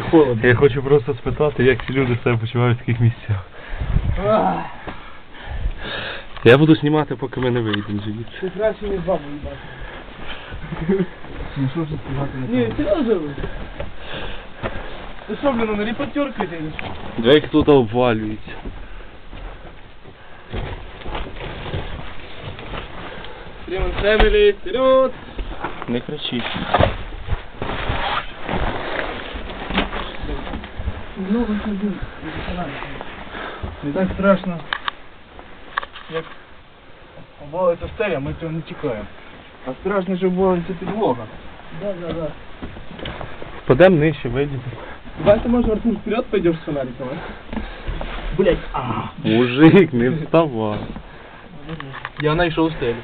Холодно. Я хочу просто спитати, як ці люди себе почувають в таких місцях. Я буду знімати, поки ми не вийдемо звідси. Ти краще не бабу їбати. Ну що ж сказати не Ні, серйозно? Ти що, блін, на репортерка ти? Двері тут обвалюється. Freeman Family, вперед! Не кричіть. Много ходу. Не так страшно, як обвалиться стеля, ми цього не чекаємо. А страшно, що обвалиться підлога. Да, да, да. Подем нижче, вийдемо. Давай ты, может, Артур, вперед пойдешь с фонариком, а? Блять, а. Мужик, не вставай. Я знайшов стелю.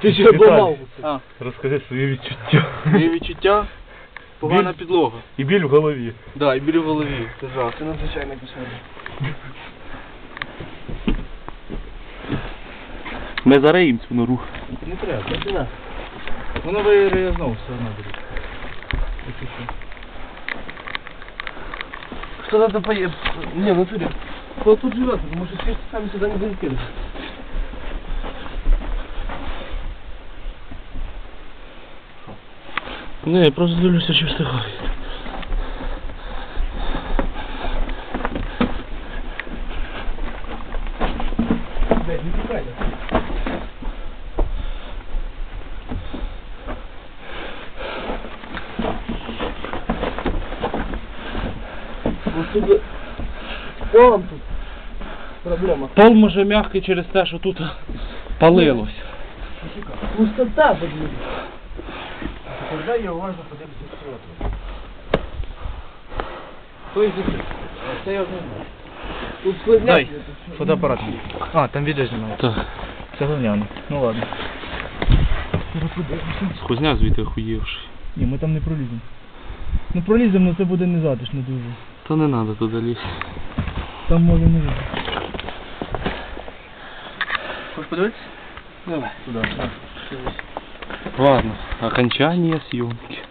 Ти що, обламав? А, Розкажи свої відчуття. мої відчуття, Погана Біль? підлога. І біль в голові. Да, і біль в голові. Це жах. Це надзвичайно кошмар. Ми зареєм цю нору. Не треба, не. Воно виграє знову все одно буде. Что надо поехать? Не, в натуре. Кто тут живет? Потому что все сами сюда не залетели. Не, я просто дивлюся, чи встигаю. Блядь, не. Вот тут... Вон тут. Проблема. Пол може м'який через те, що тут палилось. Пустота, блин. Когда я уважно подивлюся. Хто їх закрив? Це я знаю. Тут складняк. Дай, фотоапарат. А, там відео знімають. Так. Це говняно. Ну ладно. Скузня звідти охуєвши. Ні, ми там не проліземо. Ну проліземо, але це буде не затишно дуже. Та не треба туди лізти. Там може не вийти. Хочеш подивитися? Давай. Туди. Ладно, окончание съемки.